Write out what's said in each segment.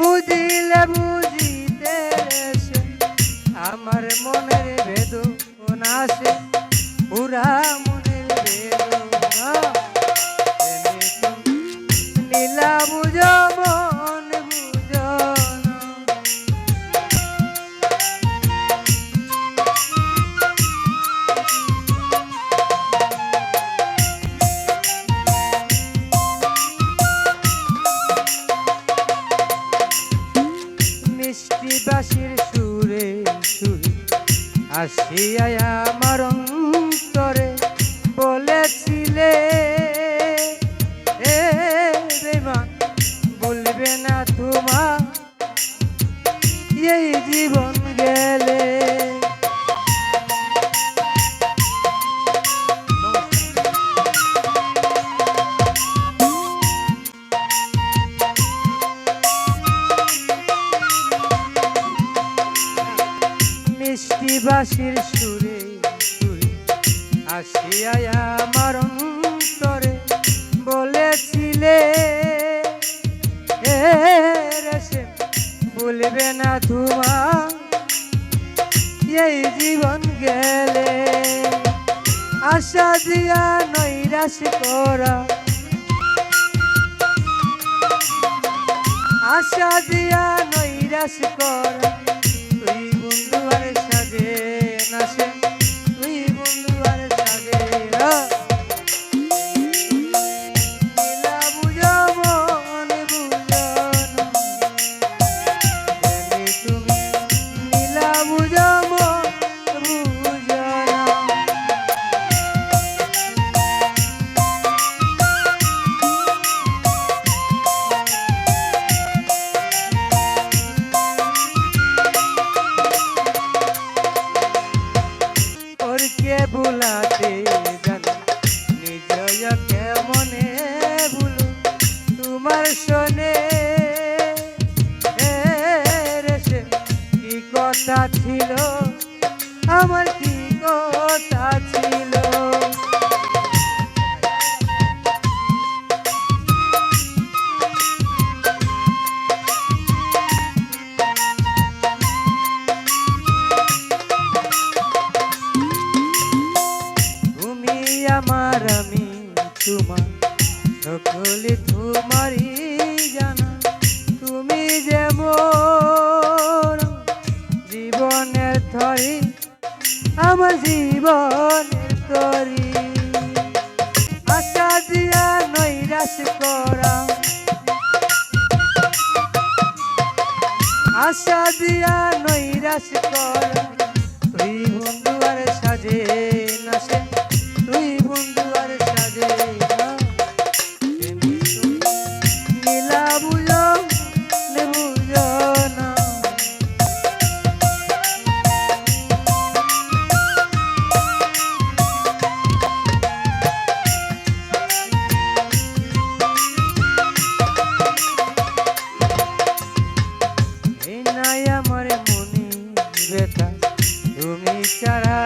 বুঝিলে বুঝিতে আমার মনের বেদনা সে পুরা আমার বলেছিলে বলবে না তোমার এই জীবন বাসির সুরে সুরে আসিয়ায় আমার অন্তরে বলেছিলে রেশে বলবে না তোমার এই জীবন গেলে আশা দিয়া নৈরাশ করা। আশা দিয়া নৈরাশ করা। তোমার শোনে। কি কথা ছিল? আমার কি কথা ছিল? আমার আমি তোমার সকলে তোমারই জানা, তুমি যেমন জীবনের থরি, আমার জীবনের তরি। আশা দিয়া নৈরাশ করা। আশা দিয়া নৈরাশ করা। নাই আমার মনে ব্যথা। তুমি ছাড়া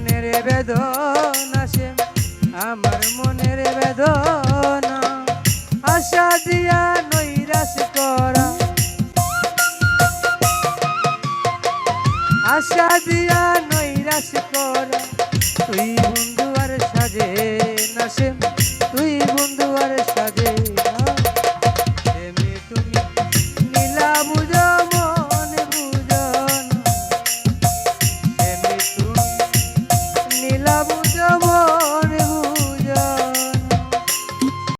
মনের বেদনা সে আমার মনের বেদনা। আশা দিয়া নৈরাশ করা। আশা দিয়া নৈরাশ করা। তুই বন্ধু আর সাজে না